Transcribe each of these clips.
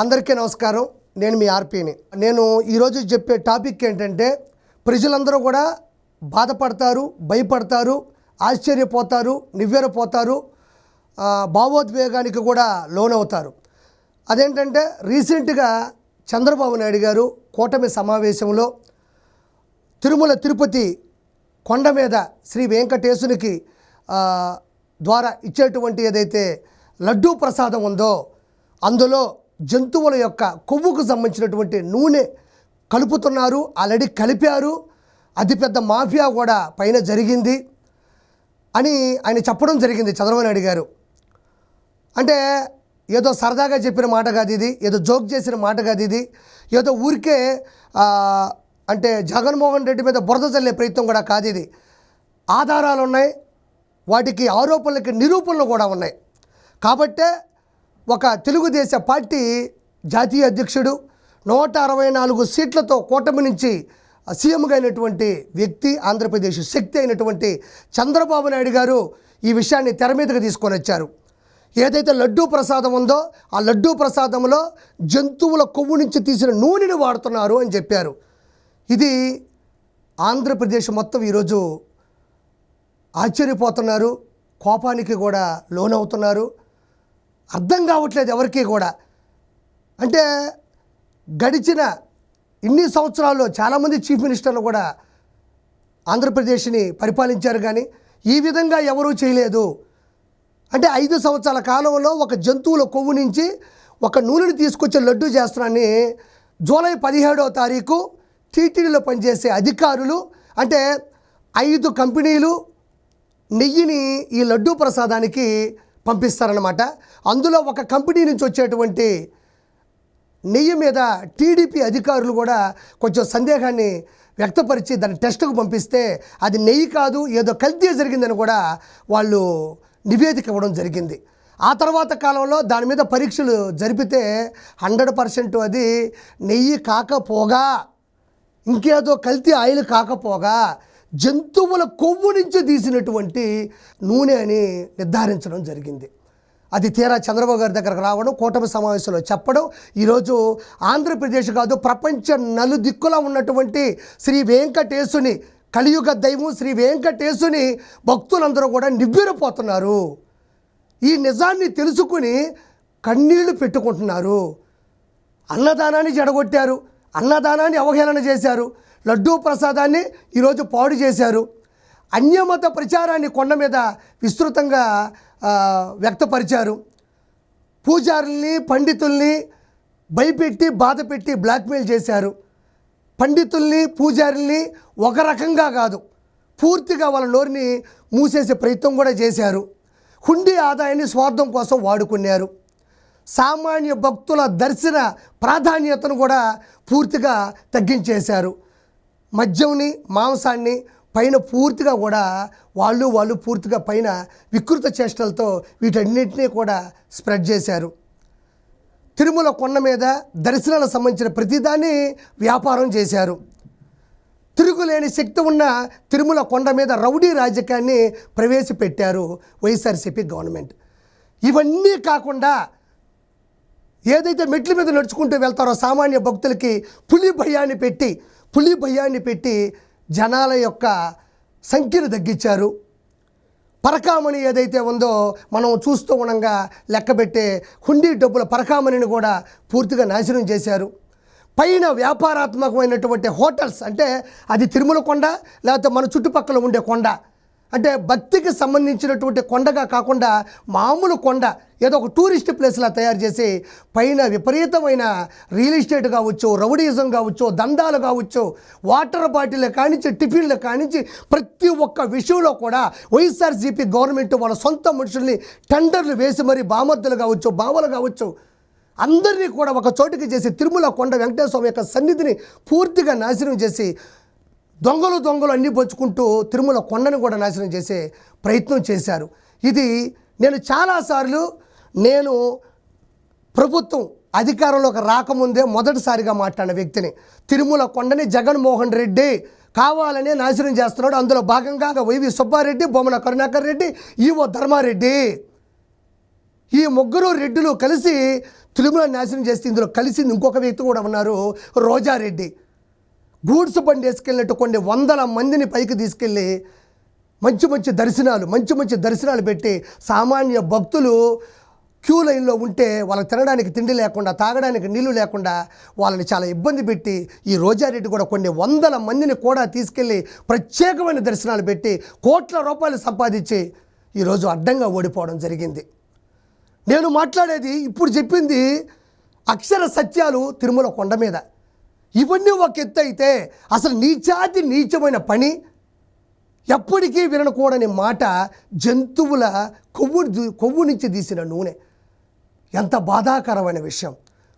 అందరికీ నమస్కారం. నేను మీ ఆర్పీని. నేను ఈరోజు చెప్పే టాపిక్ ఏంటంటే ప్రజలందరూ కూడా బాధపడతారు భయపడతారు ఆశ్చర్యపోతారు నివ్వెరపోతారు భావోద్వేగానికి కూడా లోనవుతారు. అదేంటంటే రీసెంట్గా చంద్రబాబు నాయుడు గారు కూటమి సమావేశంలో తిరుమల తిరుపతి కొండ మీద శ్రీ వెంకటేశునికి ద్వారా ఇచ్చేటువంటి ఏదైతే లడ్డూ ప్రసాదం ఉందో అందులో జంతువుల యొక్క కొవ్వుకు సంబంధించినటువంటి నూనె కలుపుతున్నారు. ఆల్రెడీ కలిపారు. అతిపెద్ద మాఫియా కూడా పైన జరిగింది అని ఆయన చెప్పడం జరిగింది చంద్రబాబు నాయుడు గారు. అంటే ఏదో సరదాగా చెప్పిన మాట కాదు ఇది ఏదో జోక్ చేసిన మాట కాదు ఇది ఏదో ఊరికే అంటే జగన్మోహన్ రెడ్డి మీద బురద చల్లే ప్రయత్నం కూడా కాదు ఇది. ఆధారాలు ఉన్నాయి వాటికి ఆరోపణలకి నిరూపణలు కూడా ఉన్నాయి. కాబట్టే ఒక తెలుగుదేశ పార్టీ జాతీయ అధ్యక్షుడు నూట అరవై నాలుగు సీట్లతో కూటమి నుంచి సీఎంగా అయినటువంటి వ్యక్తి ఆంధ్రప్రదేశ్ శక్తి అయినటువంటి చంద్రబాబు నాయుడు గారు ఈ విషయాన్ని తెర మీదకి తీసుకొని వచ్చారు. ఏదైతే లడ్డూ ప్రసాదం ఉందో ఆ లడ్డూ ప్రసాదంలో జంతువుల కొవ్వు నుంచి తీసిన నూనెని వాడుతున్నారు అని చెప్పారు. ఇది ఆంధ్రప్రదేశ్ మొత్తం ఈరోజు ఆశ్చర్యపోతున్నారు కోపానికి కూడా లోనవుతున్నారు. అర్థం కావట్లేదు ఎవరికీ కూడా. అంటే గడిచిన ఇన్ని సంవత్సరాల్లో చాలామంది చీఫ్ మినిస్టర్లు కూడా ఆంధ్రప్రదేశ్ని పరిపాలించారు కానీ ఈ విధంగా ఎవరూ చేయలేదు. అంటే ఐదు సంవత్సరాల కాలంలో ఒక జంతువుల కొవ్వు నుంచి ఒక నూనెని తీసుకొచ్చే లడ్డు చేస్తున్నాన్ని జూలై పదిహేడవ తారీఖు టీటీడీలో పనిచేసే అధికారులు అంటే ఐదు కంపెనీలు నెయ్యిని ఈ లడ్డూ ప్రసాదానికి పంపిస్తారనమాట అందులో ఒక కంపెనీ నుంచి వచ్చేటువంటి నెయ్యి మీద టీడీపీ అధికారులు కూడా కొంచెం సందేహాన్ని వ్యక్తపరిచి దాన్ని టెస్ట్కు పంపిస్తే అది నెయ్యి కాదు ఏదో కల్తీ జరిగిందని కూడా వాళ్ళు నివేదిక ఇవ్వడం జరిగింది. ఆ తర్వాత కాలంలో దాని మీద పరీక్షలు జరిపితే హండ్రెడ్ పర్సెంట్ అది నెయ్యి కాకపోగా ఇంకేదో కల్తీ ఆయిల్ కాకపోగా జంతువుల కొవ్వు నుంచి తీసినటువంటి నూనె అని నిర్ధారించడం జరిగింది. అది తీరా చంద్రబాబు గారి దగ్గరకు రావడం కూటమి సమావేశంలో చెప్పడం. ఈరోజు ఆంధ్రప్రదేశ్ కాదు ప్రపంచ నలుదిక్కులా ఉన్నటువంటి శ్రీ వెంకటేశుని కలియుగ దైవం శ్రీ వెంకటేశుని భక్తులందరూ కూడా నివ్వెరపోతున్నారు. ఈ నిజాన్ని తెలుసుకుని కన్నీళ్ళు పెట్టుకుంటున్నారు. అన్నదానాన్ని జడగొట్టారు అన్నదానాన్ని అవహేళన చేశారు. లడ్డూ ప్రసాదాన్ని ఈరోజు పాడు చేశారు. అన్యమత ప్రచారాన్ని కొండ మీద విస్తృతంగా వ్యక్తపరిచారు. పూజారుల్ని పండితుల్ని భయపెట్టి బాధపెట్టి బ్లాక్మెయిల్ చేశారు. పండితుల్ని పూజారుల్ని ఒక రకంగా కాదు పూర్తిగా వాళ్ళ నోరుని మూసేసే ప్రయత్నం కూడా చేశారు. హుండీ ఆదాయాన్ని స్వార్థం కోసం వాడుకున్నారు. సామాన్య భక్తుల దర్శన ప్రాధాన్యతను కూడా పూర్తిగా తగ్గించేశారు. మద్యంని మాంసాన్ని పైన పూర్తిగా కూడా వాళ్ళు వాళ్ళు పూర్తిగా పైన వికృత చేష్టలతో వీటన్నిటినీ కూడా స్ప్రెడ్ చేశారు. తిరుమల కొండ మీద దర్శనాలకు సంబంధించిన ప్రతిదాన్ని వ్యాపారం చేశారు. తిరుగులేని శక్తి ఉన్న తిరుమల కొండ మీద రౌడీ రాజకీయాన్ని ప్రవేశపెట్టారు వైఎస్ఆర్సీపీ గవర్నమెంట్. ఇవన్నీ కాకుండా ఏదైతే మెట్ల మీద నడుచుకుంటూ వెళ్తారో సామాన్య భక్తులకి పులి భయాన్ని పెట్టి పులి భయాన్ని పెట్టి జనాల యొక్క సంఖ్యను తగ్గించారు. పరకామణి ఏదైతే ఉందో మనం చూస్తూ ఉండగా లెక్కబెట్టే హుండీ డబ్బుల పరకామణిని కూడా పూర్తిగా నాశనం చేశారు. పైన వ్యాపారాత్మకమైనటువంటి హోటల్స్ అంటే అది తిరుమల కొండ లేకపోతే మన చుట్టుపక్కల ఉండే కొండ. అంటే భక్తికి సంబంధించినటువంటి కొండగా కాకుండా మామూలు కొండ ఏదో ఒక టూరిస్ట్ ప్లేస్లా తయారు చేసి పైన విపరీతమైన రియల్ ఎస్టేట్ కావచ్చు రౌడీజం కావచ్చు దందాలు కావచ్చు వాటర్ బాటిల్ కానించి టిఫిన్లు కానించి ప్రతి ఒక్క విషయంలో కూడా వైఎస్ఆర్సీపీ గవర్నమెంట్ వాళ్ళ సొంత మనుషుల్ని టెండర్లు వేసి మరి బామర్దులు కావచ్చు బావలు కావచ్చు అందరినీ కూడా ఒక చోటుకి చేసి తిరుమల కొండ వెంకటేశ్వర స్వామి యొక్క సన్నిధిని పూర్తిగా నాశనం చేసి దొంగలు దొంగలు అన్నీ పంచుకుంటూ తిరుమల కొండను కూడా నాశనం చేసే ప్రయత్నం చేశారు. ఇది నేను చాలాసార్లు నేను ప్రభుత్వం అధికారంలోకి రాకముందే మొదటిసారిగా మాట్లాడిన వ్యక్తిని. తిరుమల కొండని జగన్మోహన్ రెడ్డి కావాలనే నాశనం చేస్తున్నాడు. అందులో భాగంగా వైవి సుబ్బారెడ్డి బొమ్మన కరుణాకర్ రెడ్డి ఈవో ధర్మారెడ్డి. ఈ ముగ్గురు రెడ్డిలు కలిసి తిరుమల నాశనం చేస్తే ఇందులో కలిసింది ఇంకొక వ్యక్తి కూడా ఉన్నారు రోజారెడ్డి. గూడ్స్ బండి వేసుకెళ్ళినట్టు కొన్ని వందల మందిని పైకి తీసుకెళ్ళి మంచి మంచి దర్శనాలు మంచి మంచి దర్శనాలు పెట్టి సామాన్య భక్తులు క్యూ లైన్లో ఉంటే వాళ్ళకి తినడానికి తిండి లేకుండా తాగడానికి నీళ్ళు లేకుండా వాళ్ళని చాలా ఇబ్బంది పెట్టి ఈ రోజారెడ్డి కూడా కొన్ని వందల మందిని కూడా తీసుకెళ్ళి ప్రత్యేకమైన దర్శనాలు పెట్టి కోట్ల రూపాయలు సంపాదించి ఈరోజు అడ్డంగా ఓడిపోవడం జరిగింది. నేను మాట్లాడేది ఇప్పుడు చెప్పింది అక్షర సత్యాలు తిరుమల కొండ మీద. ఇవన్నీ ఒక ఎత్తు అయితే అసలు నీచాతి నీచమైన పని. ఎప్పటికీ వినకూడని మాట జంతువుల కొవ్వు కొవ్వు నుంచి తీసిన నూనె. ఎంత బాధాకరమైన విషయం.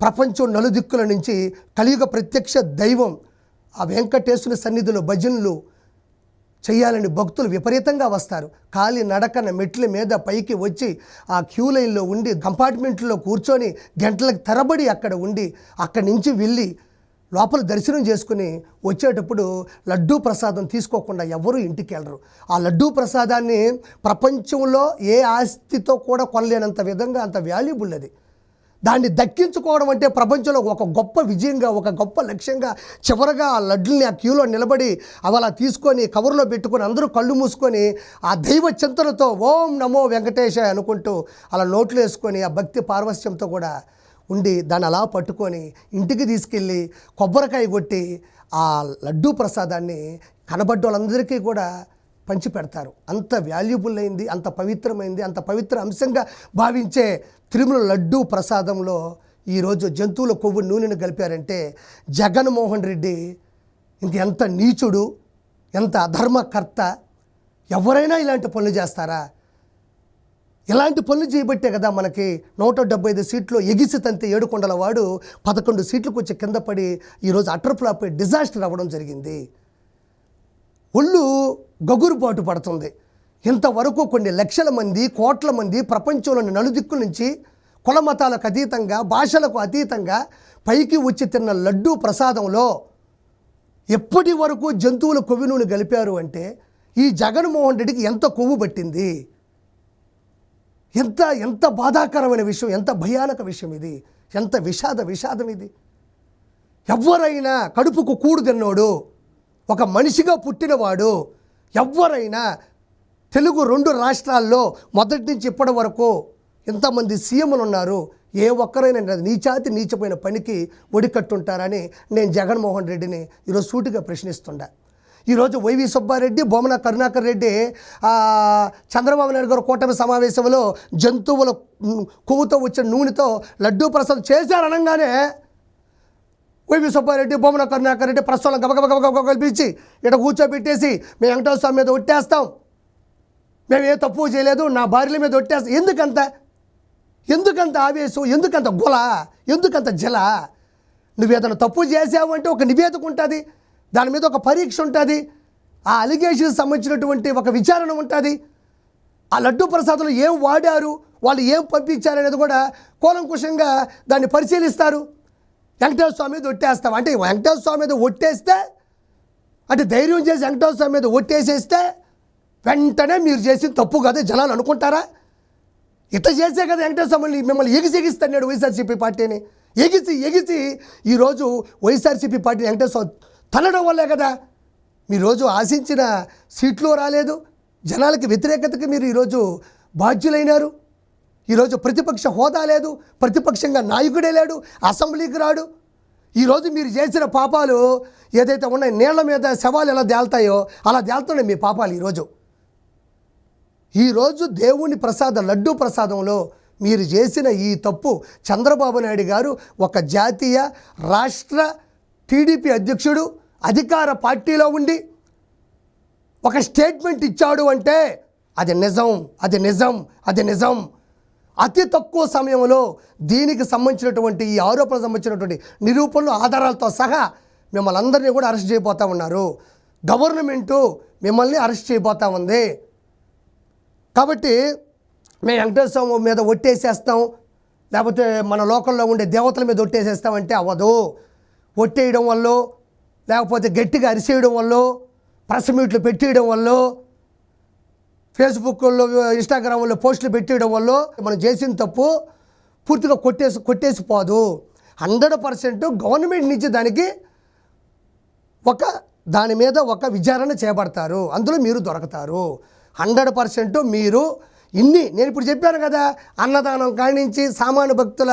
ప్రపంచం నలుదిక్కుల నుంచి కలియుగ ప్రత్యక్ష దైవం ఆ వెంకటేశ్వర సన్నిధిలో భజనలు చేయాలని భక్తులు విపరీతంగా వస్తారు. కాలి నడకన మెట్ల మీద పైకి వచ్చి ఆ క్యూ లైన్లో ఉండి కంపార్ట్మెంట్లో కూర్చొని గంటలకు తరబడి అక్కడ ఉండి అక్కడి నుంచి వెళ్ళి లోపల దర్శనం చేసుకుని వచ్చేటప్పుడు లడ్డూ ప్రసాదం తీసుకోకుండా ఎవరూ ఇంటికి వెళ్ళరు. ఆ లడ్డూ ప్రసాదాన్ని ప్రపంచంలో ఏ ఆస్తితో కూడా కొనలేనంత విధంగా అంత వాల్యుబుల్ అది. దాన్ని దక్కించుకోవడం అంటే ప్రపంచంలో ఒక గొప్ప విజయంగా ఒక గొప్ప లక్ష్యంగా చివరగా ఆ లడ్డుల్ని ఆ క్యూలో నిలబడి అవి అలా తీసుకొని కవర్లో పెట్టుకొని అందరూ కళ్ళు మూసుకొని ఆ దైవ చింతనతో ఓం నమో వెంకటేశ అనుకుంటూ అలా నోట్లు వేసుకొని ఆ భక్తి పార్వశ్యంతో కూడా ఉండి దాన్ని అలా పట్టుకొని ఇంటికి తీసుకెళ్ళి కొబ్బరికాయ కొట్టి ఆ లడ్డూ ప్రసాదాన్ని కనబడ్డ వాళ్ళందరికీ కూడా పంచి పెడతారు అంత వాల్యుబుల్ అయింది అంత పవిత్రమైంది అంత పవిత్ర అంశంగా భావించే తిరుమల లడ్డూ ప్రసాదంలో ఈరోజు జంతువుల కొవ్వు నూనెను కలిపారంటే జగన్మోహన్ రెడ్డి ఇంక ఎంత నీచుడు ఎంత అధర్మకర్త ఎవరైనా ఇలాంటి పనులు చేస్తారా? ఇలాంటి పనులు చేయబట్టే కదా మనకి నూట డెబ్బై ఐదు సీట్లు ఎగిసి తంతే ఏడుకొండల వాడు పదకొండు సీట్లకు వచ్చి కింద పడి ఈరోజు అటర్ ఫ్లాప్ డిజాస్టర్ అవ్వడం జరిగింది. ఒళ్ళు గగురుపాటు పడుతుంది. ఇంతవరకు కొన్ని లక్షల మంది కోట్ల మంది ప్రపంచంలోని నలుదిక్కుల నుంచి కుల మతాలకు అతీతంగా భాషలకు అతీతంగా పైకి వచ్చి తిన్న లడ్డూ ప్రసాదంలో ఎప్పటి వరకు జంతువుల కొవ్వి నూనె కలిపారు అంటే ఈ జగన్మోహన్ రెడ్డికి ఎంత కొవ్వు పట్టింది? ఎంత ఎంత బాధాకరమైన విషయం ఎంత భయానక విషయం ఇది. ఎంత విషాద విషాదం ఇది. ఎవరైనా కడుపుకు కూడు తిన్నోడు ఒక మనిషిగా పుట్టినవాడు ఎవరైనా తెలుగు రెండు రాష్ట్రాల్లో మొదటి నుంచి ఇప్పటి వరకు ఎంతమంది సీఎంలు ఉన్నారు ఏ ఒక్కరైనా నీచాతి నీచపోయిన పనికి ఒడికట్టుంటారని నేను జగన్మోహన్ రెడ్డిని ఈరోజు సూటిగా ప్రశ్నిస్తుండా. ఈరోజు వైవి సుబ్బారెడ్డి బొమ్మన కరుణాకర్ రెడ్డి చంద్రబాబు నాయుడు గారు కూటమి సమావేశంలో జంతువుల కొవ్వుతో వచ్చిన నూనెతో లడ్డూ ప్రసాదం చేశారనగానే వైవి సుబ్బారెడ్డి బొమ్మన కరుణాకర్ రెడ్డి ప్రస్తుతం గబగబ కల్పించి ఇక్కడ కూర్చోబెట్టేసి మేము వెంకటేశ్వర స్వామి మీద ఒట్టేస్తాం. మేము ఏ తప్పు చేయలేదు నా భార్యల మీద ఒట్టేస్తాం. ఎందుకంత? ఎందుకంత ఆవేశం? ఎందుకంత గుల? ఎందుకంత జల? నువ్వు ఏదైనా తప్పు చేసావు అంటే ఒక నివేదిక ఉంటుంది. దాని మీద ఒక పరీక్ష ఉంటుంది. ఆ అలిగేషన్స్ సంబంధించినటువంటి ఒక విచారణ ఉంటుంది. ఆ లడ్డు ప్రసాదంలో ఏం వాడారు వాళ్ళు ఏం పంపించారు అనేది కూడా కూలంకుషంగా దాన్ని పరిశీలిస్తారు. వెంకటేశ్వర స్వామి మీద ఒట్టేస్తాం. అంటే వెంకటేశ్వర స్వామి మీద ఒట్టేస్తే అంటే ధైర్యం చేసి వెంకటేశ్వర స్వామి మీద ఒట్టేసేస్తే వెంటనే మీరు చేసిన తప్పు కదా జనాలు అనుకుంటారా? ఇట్లా చేసే కదా వెంకటేశ్వర స్వామిని మిమ్మల్ని ఎగిసి నేడు వైఎస్ఆర్సీపీ పార్టీని. ఎగిసి ఎగిసి ఈరోజు వైఎస్ఆర్సీపీ పార్టీ వెంకటేశ్వర తల్లడం వల్లే కదా. మీరోజు రోజు ఆశించిన సీట్లు రాలేదు. జనాలకి వ్యతిరేకతకి మీరు ఈరోజు బాధ్యులైనారు. ఈరోజు ప్రతిపక్ష హోదా లేదు. ప్రతిపక్షంగా నాయకుడే లేడు. అసెంబ్లీకి రాడు. ఈరోజు మీరు చేసిన పాపాలు ఏదైతే ఉన్నాయో నీళ్ళ మీద శవాలు ఎలా దేల్తాయో అలా దేల్తున్నాయి మీ పాపాలు ఈరోజు. ఈరోజు దేవుని ప్రసాదం లడ్డూ ప్రసాదంలో మీరు చేసిన ఈ తప్పు చంద్రబాబు నాయుడు గారు ఒక జాతీయ రాష్ట్ర టీడీపీ అధ్యక్షుడు అధికార పార్టీలో ఉండి ఒక స్టేట్మెంట్ ఇచ్చాడు అంటే అది నిజం అది నిజం అది నిజం. అతి తక్కువ సమయంలో దీనికి సంబంధించినటువంటి ఈ ఆరోపణకు సంబంధించినటువంటి నిరూపణలు ఆధారాలతో సహా మిమ్మల్ని అందరినీ కూడా అరెస్ట్ చేయబోతూ ఉన్నారు. గవర్నమెంటు మిమ్మల్ని అరెస్ట్ చేయబోతూ ఉంది. కాబట్టి మేము వెంకటేశ్వర స్వామి మీద ఒట్టేసేస్తాం. లేకపోతే మన లోకల్లో ఉండే దేవతల మీద ఒట్టేసేస్తామంటే అవ్వదు. ఒట్టేయడం వల్ల లేకపోతే గట్టిగా అరిసేయడం వల్ల ప్రెస్ మీట్లు పెట్టేయడం వల్ల ఫేస్బుక్లో ఇన్స్టాగ్రామ్లో పోస్టులు పెట్టేయడం వల్ల మనం చేసిన తప్పు పూర్తిగా కొట్టేసి కొట్టేసి పోదు. హండ్రెడ్ పర్సెంట్ గవర్నమెంట్ నుంచి దానికి ఒక దాని మీద ఒక విచారణ చేపడతారు. అందులో మీరు దొరకతారు. హండ్రెడ్ పర్సెంట్ మీరు ఇన్ని నేను ఇప్పుడు చెప్పాను కదా అన్నదానం కాణించి సామాన్య భక్తుల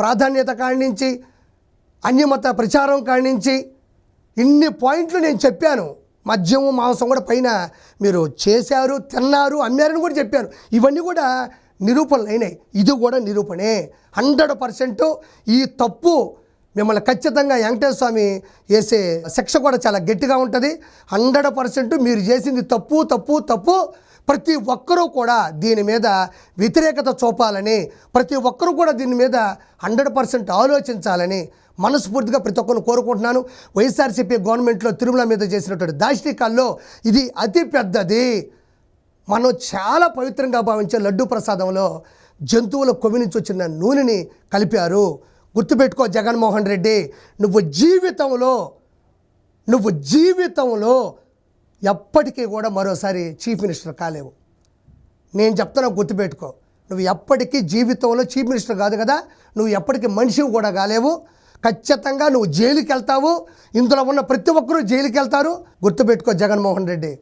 ప్రాధాన్యత కాణించి అన్యమత ప్రచారం కాణించి ఇన్ని పాయింట్లు నేను చెప్పాను. మద్యము మాంసం కూడా పైన మీరు చేశారు తిన్నారు అమ్మారని కూడా చెప్పాను. ఇవన్నీ కూడా నిరూపణలు అయినాయి. ఇది కూడా నిరూపణే. హండ్రెడ్ పర్సెంట్ ఈ తప్పు మిమ్మల్ని ఖచ్చితంగా వెంకటేశ్వర స్వామి వేసే శిక్ష కూడా చాలా గట్టిగా ఉంటుంది. హండ్రెడ్ పర్సెంట్ మీరు చేసింది తప్పు తప్పు తప్పు. ప్రతి ఒక్కరూ కూడా దీని మీద వ్యతిరేకత చూపాలని ప్రతి ఒక్కరూ కూడా దీని మీద హండ్రెడ్ పర్సెంట్ ఆలోచించాలని మనస్ఫూర్తిగా ప్రతి ఒక్కరు కోరుకుంటున్నాను. వైఎస్ఆర్సీపీ గవర్నమెంట్లో తిరుమల మీద చేసినటువంటి దాష్టికాల్లో ఇది అతి పెద్దది. మనం చాలా పవిత్రంగా భావించే లడ్డు ప్రసాదంలో జంతువుల కొవ్వు నుంచి వచ్చిన నూనెని కలిపారు. గుర్తుపెట్టుకో జగన్మోహన్ రెడ్డి నువ్వు జీవితంలో నువ్వు జీవితంలో ఎప్పటికీ కూడా మరోసారి చీఫ్ మినిస్టర్ కాలేవు. నేను చెప్తున్నా గుర్తుపెట్టుకో. నువ్వు ఎప్పటికీ జీవితంలో చీఫ్ మినిస్టర్ కాదు కదా నువ్వు ఎప్పటికీ మనిషివి కూడా కాలేవు. ఖచ్చితంగా నువ్వు జైలుకి వెళ్తావు ఇందులో ఉన్న ప్రతి ఒక్కరూ జైలుకి వెళ్తారు గుర్తుపెట్టుకో జగన్మోహన్ రెడ్డి.